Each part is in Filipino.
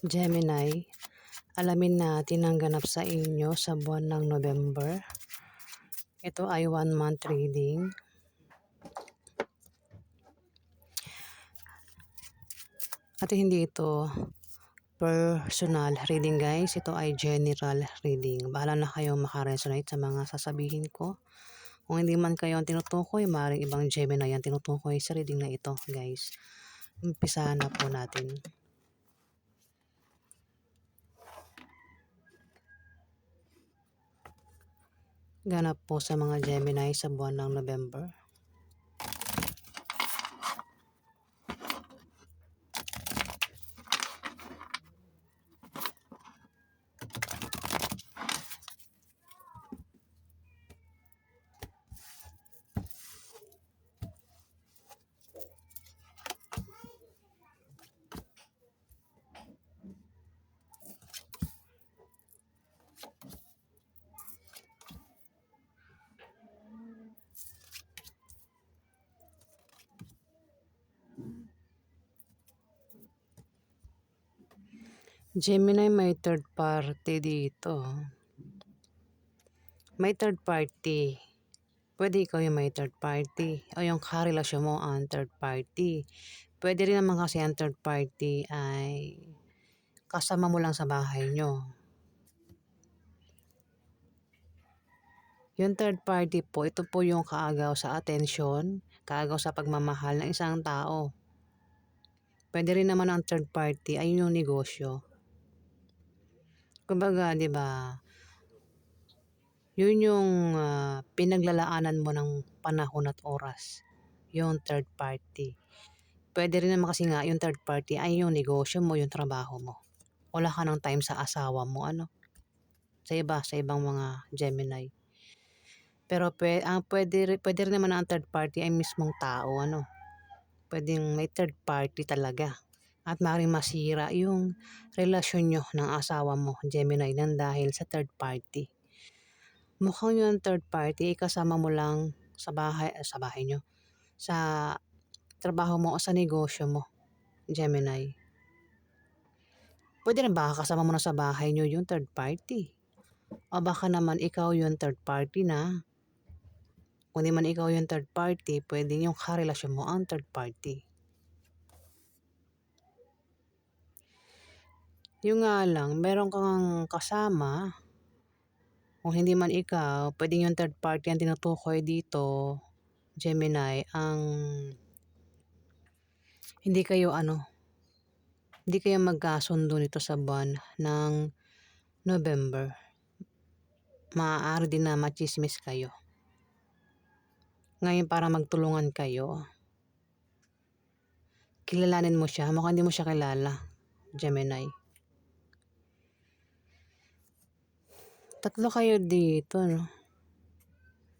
Gemini, alamin natin ang ganap sa inyo sa buwan ng November. Ito ay one month reading. At hindi ito personal reading guys. Ito ay general reading. Bahala na kayo makaresonate sa mga sasabihin ko. Kung hindi man kayo ang tinutukoy, maaaring ibang Gemini ang tinutukoy sa reading na ito guys. Umpisa na po natin. Ganap po sa mga Gemini sa buwan ng November. Gemini may third party dito. May third party. Pwede ikaw yung may third party. O yung karelasyon mo ang third party. Pwede rin naman kasi ang third party ay kasama mo lang sa bahay nyo. Yung third party po, ito po yung kaagaw sa atensyon, kaagaw sa pagmamahal ng isang tao. Pwede rin naman ang third party ay yung negosyo. Kumbaga, 'di ba? Yun yung uh, pinaglalaanan mo ng panahon at oras. Yung third party. Pwede rin naman kasi nga yung third party ay yung negosyo mo, yung trabaho mo. Wala ka ng time sa asawa mo, ano? Sa iba, sa ibang mga Gemini. Pero pwede, ang pwede, pwede rin naman ang third party ay mismong tao, ano? Pwedeng may third party talaga at maaaring masira yung relasyon nyo ng asawa mo, Gemini, nang dahil sa third party. Mukhang yung third party, kasama mo lang sa bahay, sa bahay nyo, sa trabaho mo o sa negosyo mo, Gemini. Pwede rin baka kasama mo na sa bahay nyo yung third party. O baka naman ikaw yung third party na. Kung di man ikaw yung third party, pwede yung karelasyon mo ang third party. Yung nga lang, meron kang kasama, kung hindi man ikaw, pwedeng yung third party ang tinutukoy dito, Gemini, ang hindi kayo ano, hindi kayo magkasundo nito sa buwan ng November. Maaari din na machismis kayo. Ngayon para magtulungan kayo, kilalanin mo siya, mukhang hindi mo siya kilala, Gemini. Tatlo kayo dito, no?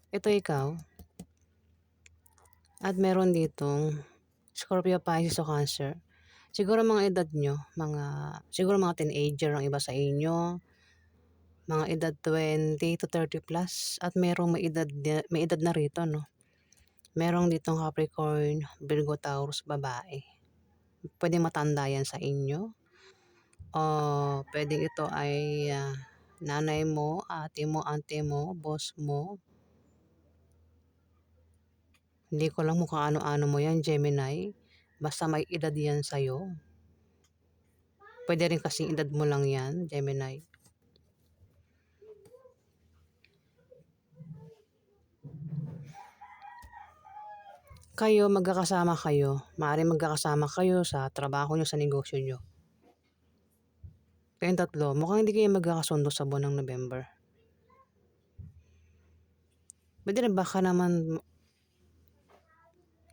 Ito ikaw. At meron ditong Scorpio, Pisces o Cancer. Siguro mga edad nyo, mga, siguro mga teenager ang iba sa inyo. Mga edad 20 to 30 plus. At merong may edad, may edad na rito, no? Merong ditong Capricorn, Virgo, Taurus, babae. Pwede matanda yan sa inyo. O pwede ito ay uh, nanay mo, ate mo, ante mo, boss mo. Hindi ko lang mukha ano-ano mo yan, Gemini. Basta may edad yan sa'yo. Pwede rin kasing edad mo lang yan, Gemini. Kayo, magkakasama kayo. Maaaring magkakasama kayo sa trabaho nyo, sa negosyo nyo. Kayong tatlo, mukhang hindi kayo magkakasundo sa buwan ng November. Pwede rin baka naman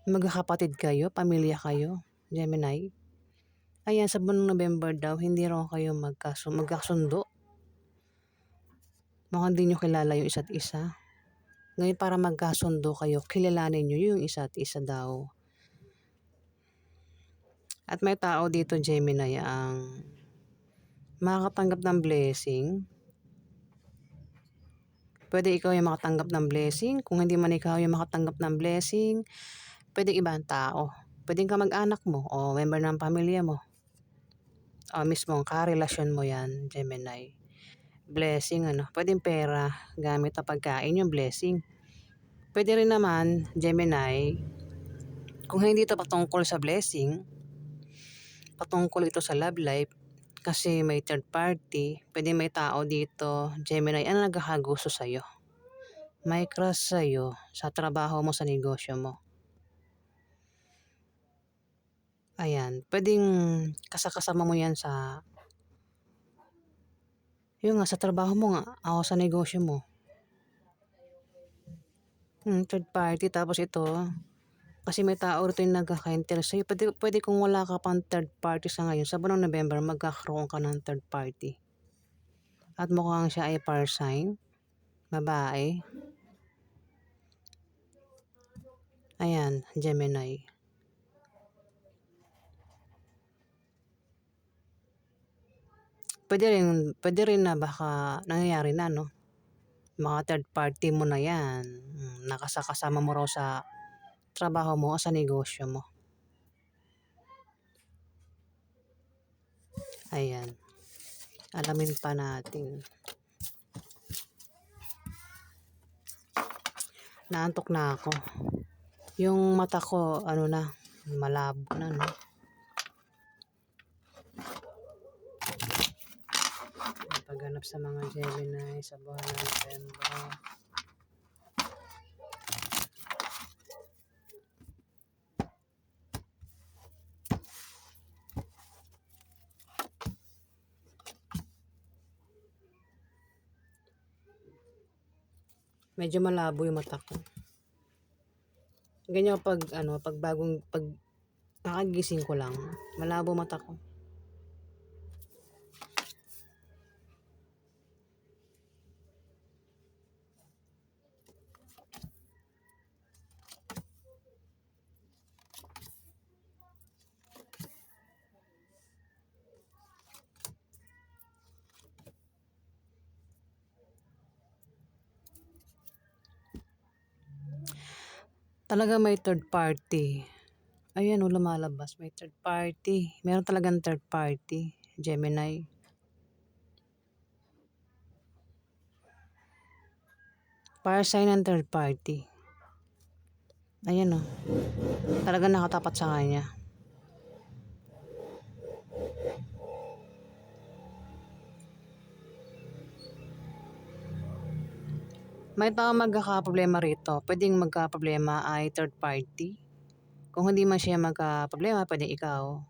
magkakapatid kayo, pamilya kayo, Gemini. Ayan, sa buwan ng November daw, hindi raw kayo magkaso, magkasundo. Mukhang hindi nyo kilala yung isa't isa. Ngayon para magkasundo kayo, kilalanin nyo yung isa't isa daw. At may tao dito, Gemini, ang makakatanggap ng blessing. Pwede ikaw yung makatanggap ng blessing. Kung hindi man ikaw yung makatanggap ng blessing, pwede ibang tao. Pwede ka mag-anak mo o member ng pamilya mo. O mismo karelasyon mo yan, Gemini. Blessing ano, pwedeng pera gamit na pagkain yung blessing. Pwede rin naman, Gemini, kung hindi ito patungkol sa blessing, patungkol ito sa love life, kasi may third party, pwede may tao dito, Gemini, ano nagkakagusto sa'yo? May crush sa'yo sa trabaho mo, sa negosyo mo. Ayan, pwedeng kasakasama mo yan sa yun nga, sa trabaho mo nga, o sa negosyo mo. Hmm, third party, tapos ito, kasi may tao rito yung nagkaka-interest sa'yo. Pwede, pwede kung wala ka pang third party sa ngayon, sa buwan ng November, magkakaroon ka ng third party. At mukhang siya ay fire sign, babae. Ayan, Gemini. Pwede rin, pwede rin na baka nangyayari na, no? Mga third party mo na yan. Hmm, nakasakasama mo raw sa trabaho mo o sa negosyo mo. Ayan. Alamin pa natin. Naantok na ako. Yung mata ko, ano na, malabo na, no? Pagganap sa mga Gemini sa buwan ng November. Medyo malabo yung mata ko. Ganyan pag ano, pag bagong pag nakagising ko lang, malabo mata ko. Talaga may third party. Ayan o, lumalabas. May third party. Meron talagang third party. Gemini. Fire sign ng third party. Ayan o. Talagang nakatapat sa kanya. May tao magkakaproblema rito. Pwedeng magkaproblema ay third party. Kung hindi man siya magkaproblema, pwedeng ikaw.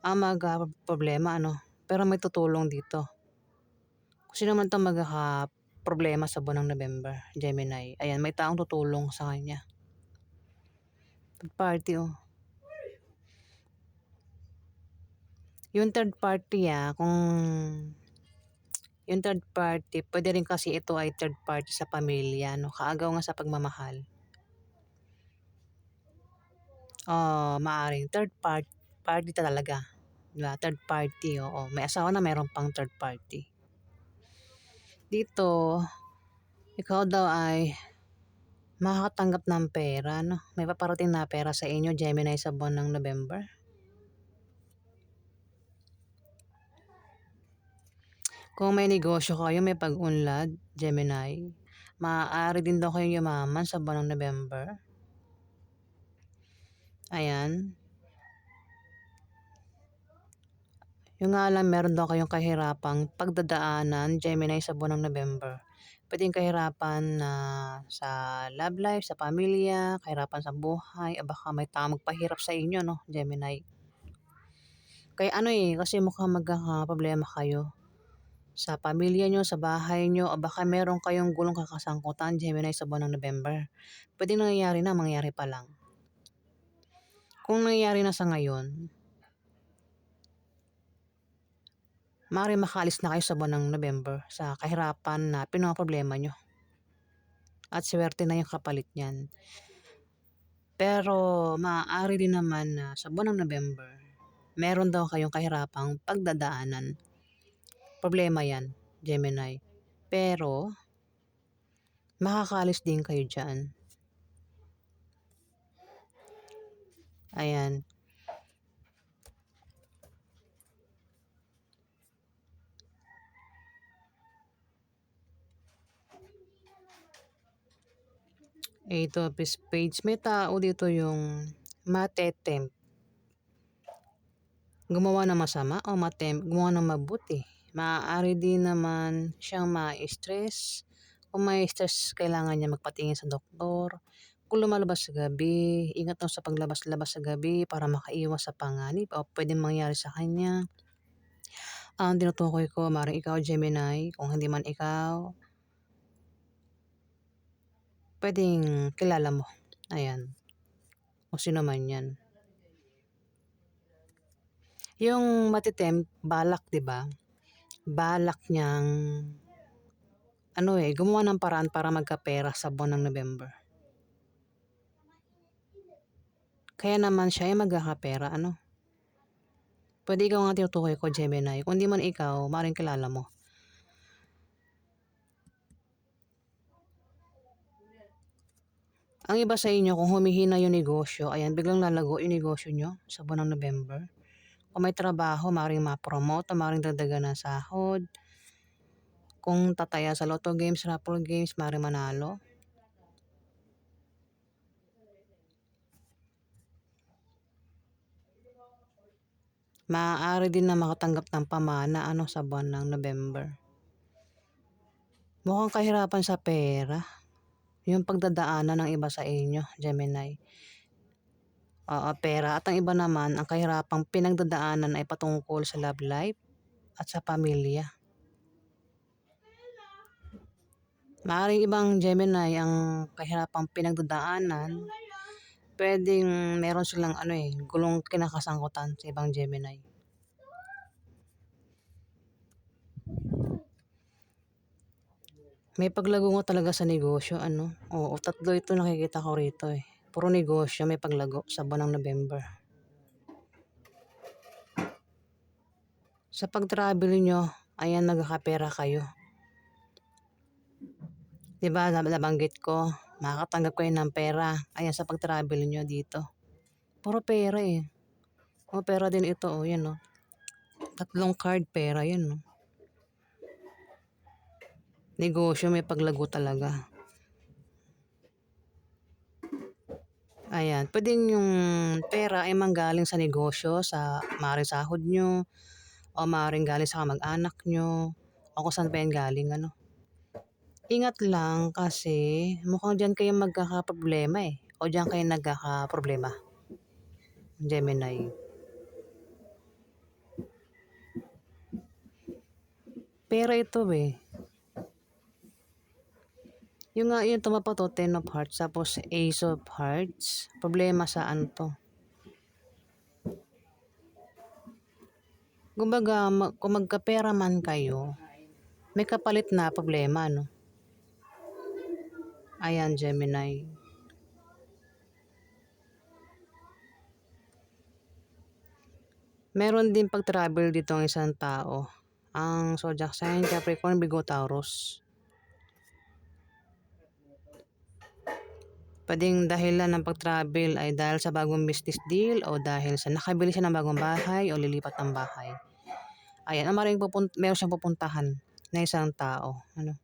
Ang magkaproblema, ano. Pero may tutulong dito. Kung sino man itong magkakaproblema sa buwan ng November, Gemini. Ayan, may taong tutulong sa kanya. Third party, oh. Yung third party, ah, kung yung third party, pwede rin kasi ito ay third party sa pamilya, no? Kaagaw nga sa pagmamahal. Oh, maaring third part, party talaga. Diba? Third party, oo. May asawa na mayroon pang third party. Dito, ikaw daw ay makakatanggap ng pera, no? May paparating na pera sa inyo, Gemini, sa buwan ng November. Kung may negosyo kayo, may pag-unlad, Gemini, maaari din daw kayong yumaman sa buwan ng November. Ayan. Yung nga lang, meron daw kayong kahirapang pagdadaanan, Gemini, sa buwan ng November. Pwedeng kahirapan na sa love life, sa pamilya, kahirapan sa buhay, o baka may tao magpahirap sa inyo, no, Gemini. Kaya ano eh, kasi mukhang magkakaproblema kayo sa pamilya nyo, sa bahay nyo, o baka meron kayong gulong kakasangkutan, Gemini, sa buwan ng November. Pwede nangyayari na, mangyayari pa lang. Kung nangyayari na sa ngayon, maaari makalis na kayo sa buwan ng November sa kahirapan na pinaproblema nyo. At swerte na yung kapalit niyan. Pero maaari din naman na sa buwan ng November, meron daw kayong kahirapang pagdadaanan Problema yan, Gemini. Pero, makakaalis din kayo dyan. Ayan. Ito of Spades. May tao dito yung matetempt. Gumawa ng masama o matempt. Gumawa ng mabuti. Maaari din naman siyang ma-stress. Kung may stress, kailangan niya magpatingin sa doktor. Kung lumalabas sa gabi, ingat daw sa paglabas-labas sa gabi para makaiwas sa panganib o pwedeng mangyari sa kanya. Ang tinutukoy ko, maring ikaw, Gemini. Kung hindi man ikaw, pwedeng kilala mo. Ayan. O sino man yan. Yung matitempt, balak, 'di ba? Balak niyang ano eh, gumawa ng paraan para magkapera sa buwan ng November. Kaya naman siya ay magkakapera, ano? Pwede ikaw nga tinutukoy ko, Gemini. Kung di man ikaw, maring kilala mo. Ang iba sa inyo, kung humihina yung negosyo, ayan, biglang lalago yung negosyo nyo sa buwan ng November. Kung may trabaho, maring ma-promote o maring dagdagan ng sahod. Kung tataya sa lotto games, raffle games, maring manalo. Maaari din na makatanggap ng pamana ano sa buwan ng November. Mukhang kahirapan sa pera. Yung pagdadaanan ng iba sa inyo, Gemini. Oo, pera. At ang iba naman, ang kahirapang pinagdadaanan ay patungkol sa love life at sa pamilya. Maaring ibang Gemini ang kahirapang pinagdadaanan, pwedeng meron silang ano eh, gulong kinakasangkutan sa ibang Gemini. May paglago nga talaga sa negosyo, ano? Oo, tatlo ito nakikita ko rito eh. Puro negosyo, may paglago sa buwan ng November. Sa pag-travel nyo, ayan, nagkakapera kayo. Diba, nabanggit ko, makakatanggap kayo ng pera. Ayan, sa pag-travel nyo dito. Puro pera eh. O, pera din ito, oh, yan, oh. Tatlong card, pera, yan, oh. Negosyo, may paglago talaga. Ayan, pwedeng yung pera ay manggaling sa negosyo, sa maaaring sahod nyo, o maaaring galing sa kamag-anak nyo, o kung saan pa galing, ano. Ingat lang kasi mukhang dyan kayo magkakaproblema eh. O dyan kayo nagkakaproblema. Gemini. Pera ito eh. Yung nga, yung tumapat to, Ten of Hearts, tapos Ace of Hearts. Problema saan to? Kumbaga, ma- kung magkapera man kayo, may kapalit na problema, no? Ayan, Gemini. Meron din pag-travel dito ang isang tao. Ang zodiac sign, Capricorn, Bigo, Taurus. Pwedeng dahilan ng pag-travel ay dahil sa bagong business deal o dahil sa nakabili siya ng bagong bahay o lilipat ng bahay. Ayan, ang maring pupunt meron siyang pupuntahan na isang tao. Ano?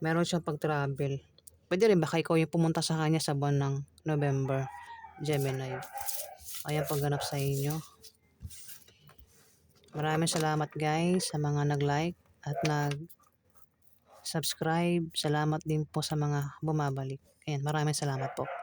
Meron siyang pag-travel. Pwede rin baka ikaw yung pumunta sa kanya sa buwan ng November, Gemini. Ayan pagganap sa inyo. Maraming salamat guys sa mga nag-like at nag subscribe. Salamat din po sa mga bumabalik. Ayan, maraming salamat po.